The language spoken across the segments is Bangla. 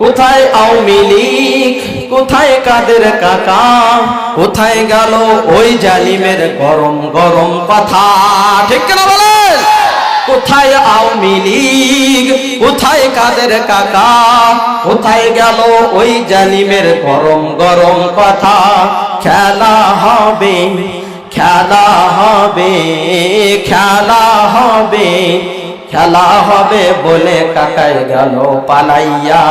কোথায় আওয়ামী লীগ? কোথায় কাদের কাকা? কোথায় গেল ওই জালিমের গরম গরম কথা? ঠিক কিনা বলেন? কোথায় আওয়ামী লীগ? কোথায় কাদের কাকা? কোথায় গেল ওই জালিমের গরম গরম কথা? খেলা হবে খেলা হবে খেলা হবে। খেলা হবে বলে কাকাই গেল পালাইয়া।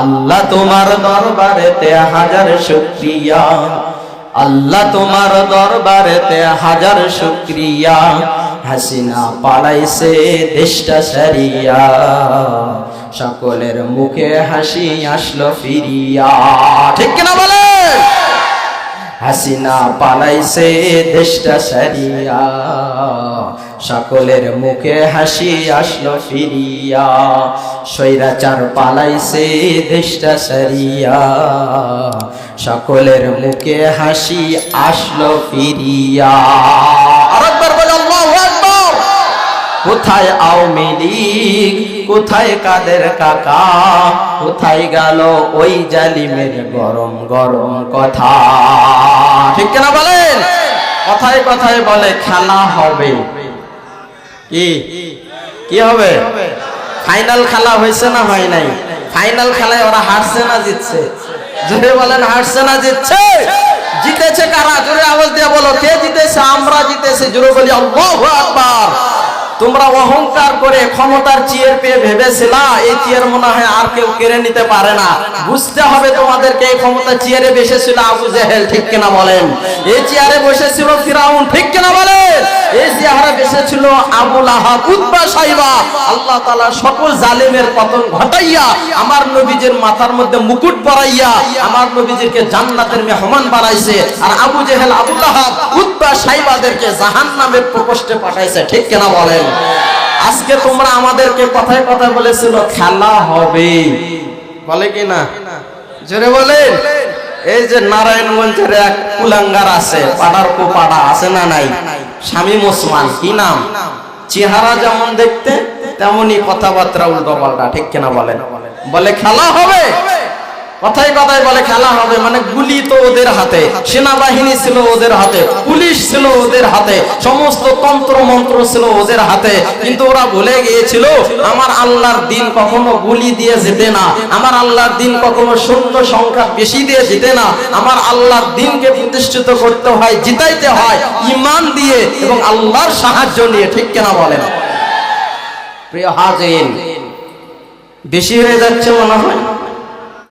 আল্লাহ তোমার দরবারেতে হাজার শুক্রিয়া। আল্লাহ তোমার দরবারেতে হাজার শুক্রিয়া। হাসিনা পালাইছে দেশটা সারিয়া সকলের মুখে হাসি আসলো ফিরিয়া। ঠিক কিনা বলে? হাসিনা পালাইছে দেশটা সারিয়া। সকলের মুখে হাসি আসলো ফিরিয়া। সৈরাচার পালাইছে দেশটা সারিয়া। সকলের মুখে হাসি আসলো ফিরিয়া। কোথায় আওয়ামী লীগ? কোথায় কাদের কাকা? কোথায় গেল ওই জালিমের গরম গরম কথা? ঠিক কেনা বলেন? কথায় কথায় বলে খেলা হবে। কি? কি হবে? ফাইনাল খেলা হয়েছে না হয় নাই? ফাইনাল খেলায় ওরা হারছে না জিতছে। জোরে বলেন, হারছে না জিতছে? জিতেছে কারা? জোরে আওয়াজ দিয়ে বলো, কে জিতেছে? আমরা জিতেছি। জোরে বলি, আল্লাহু আকবার। তোমরা অহংকার করে ক্ষমতার চেয়ার পেয়ে ভেবেছিলা, এই চেয়ার মনে হয় আর কেউ কেড়ে নিতে পারে না। বুঝতে হবে তোমাদেরকে এই ক্ষমতা চেয়ারে বসেছিল আবু জেহেল, ঠিক কিনা বলেন? এই চেয়ারে বসেছিল ফিরাউন, ঠিক কিনা বলেন? এই বসেছিল আবুল আহাব, উতবা সাইবা। আল্লাহ সকল জালেমের পতন ঘটাইয়া, আমার মাথার মধ্যে মুকুট পরাইয়া, আমার নবীজিকে জান্নাতের মেহমান আর আবু জেহেল, আবুল আহাব, উতবা সাইবাদেরকে প্রকোষ্ঠে পাঠাইছে, ঠিক কিনা বলেন? আজকে তোমরা আমাদেরকে কথায় কথায় বলেছিল, খেলা হবে। বলে কি না? জোরে বলেন। এই যে নারায়ণগঞ্জের এক কুলাঙ্গার আছে, পাড়ার কোপাড়া, আছে না নাই? শামীম মুসলমান, কি নাম? চেহারা যেমন দেখতে তেমনই কথাবার্তা উল্টো পাল্টা ঠিক কিনা বলেন? বলে খেলা হবে। কথায় কথায় বলে, খেলা হবে। মানে গুলি তো ওদের হাতে, সেনাবাহিনী ছিল ওদের হাতে, পুলিশ ছিল ওদের হাতে, সমস্ত তন্ত্র মন্ত্র ছিল ওদের হাতে। কিন্তু ওরা ভুলে গিয়েছিল, আমার আল্লাহর দিন কখনো গুলি দিয়ে যেতে না। আমার আল্লাহর দিন কখনো শূন্য সংখ্যা বেশি দিয়ে যেতে না। আমার আল্লাহর দিনকে প্রতিষ্ঠিত করতে হয়, জিতাইতে হয় ইমান দিয়ে এবং আল্লাহর সাহায্য নিয়ে। ঠিক কেনা বলেন? প্রিয় হাজিন বেশি হয়ে যাচ্ছে মনে হয়?